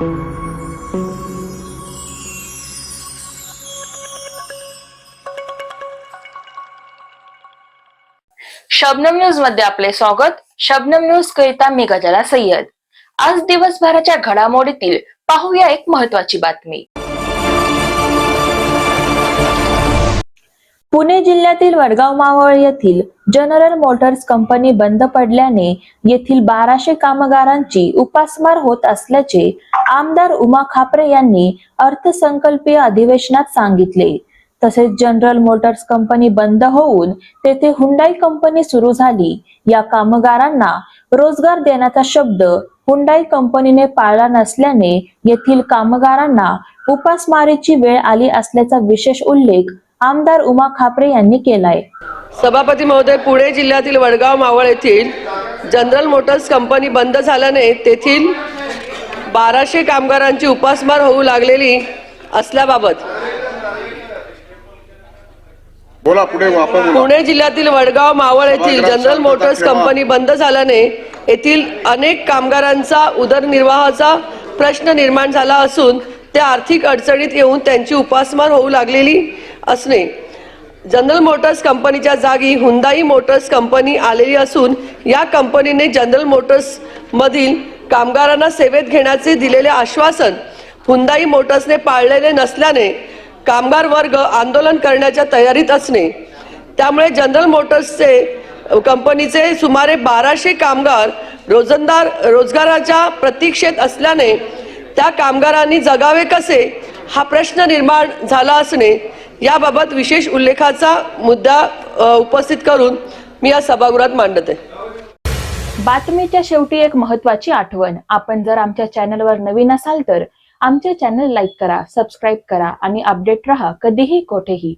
शबनम न्यूजमध्ये आपले स्वागत. शबनम न्यूज करिता मी गजाला सय्यद. आज दिवसभराच्या घडामोडीतील पाहूया एक महत्वाची बातमी. पुणे जिल्ह्यातील वडगाव मावळ येथील जनरल मोटर्स कंपनी बंद पडल्याने येथील बाराशे कामगारांची उपासमार होत असल्याचे आमदार उमा खापरे यांनी अर्थसंकल्पीय अधिवेशनात सांगितले. तसेच जनरल मोटर्स कंपनी बंद होऊन तेथे हुंडाई कंपनी सुरू झाली. या कामगारांना रोजगार देण्याचा शब्द हुंडाई कंपनीने पाळला नसल्याने येथील कामगारांना उपासमारीची वेळ आली असल्याचा विशेष उल्लेख आमदार उमा खापरे यांनी केलाय. सभापती महोदय पुणे जिल्ह्यातील वडगाव मावळ येथील जनरल मोटर्स कंपनी बंद झाल्याने तेथील बाराशे कामगारांची उपासमार होऊ लागलेली असल्याबाबत. बोला बोला पुणे जिल्ह्यातील वडगाव मावळ येथील जनरल मोटर्स कंपनी बंद झाल्याने येथील अनेक कामगारांचा उदरनिर्वाहाचा प्रश्न निर्माण झाला असून ते आर्थिक अडचणीत येऊन त्यांची उपासमार होऊ लागलेली असणे. जनरल मोटर्स कंपनीच्या जागी हुंदाई मोटर्स कंपनी आलेली असून या कंपनीने जनरल मोटर्समधील कामगारांना सेवेत घेण्याचे दिलेले आश्वासन हुंदाई मोटर्सने पाळलेले नसल्याने कामगार वर्ग आंदोलन करण्याच्या तयारीत असणे. त्यामुळे जनरल मोटर्सचे कंपनीचे सुमारे बाराशे कामगार रोजंदार रोजगाराच्या प्रतीक्षेत असल्याने त्या कामगारांनी जगावे कसे? हा प्रश्न निर्माण झाला असणे. याबाबत विशेष उल्लेखाचा मुद्दा उपस्थित करून मी या सभागृहात मांडत. आहे बातमीच्या शेवटी एक महत्वाची आठवण. आपण जर आमच्या चॅनलवर नवीन असाल तर आमचे चॅनल लाईक करा सबस्क्राईब करा आणि अपडेट रहा कधीही कोठेही.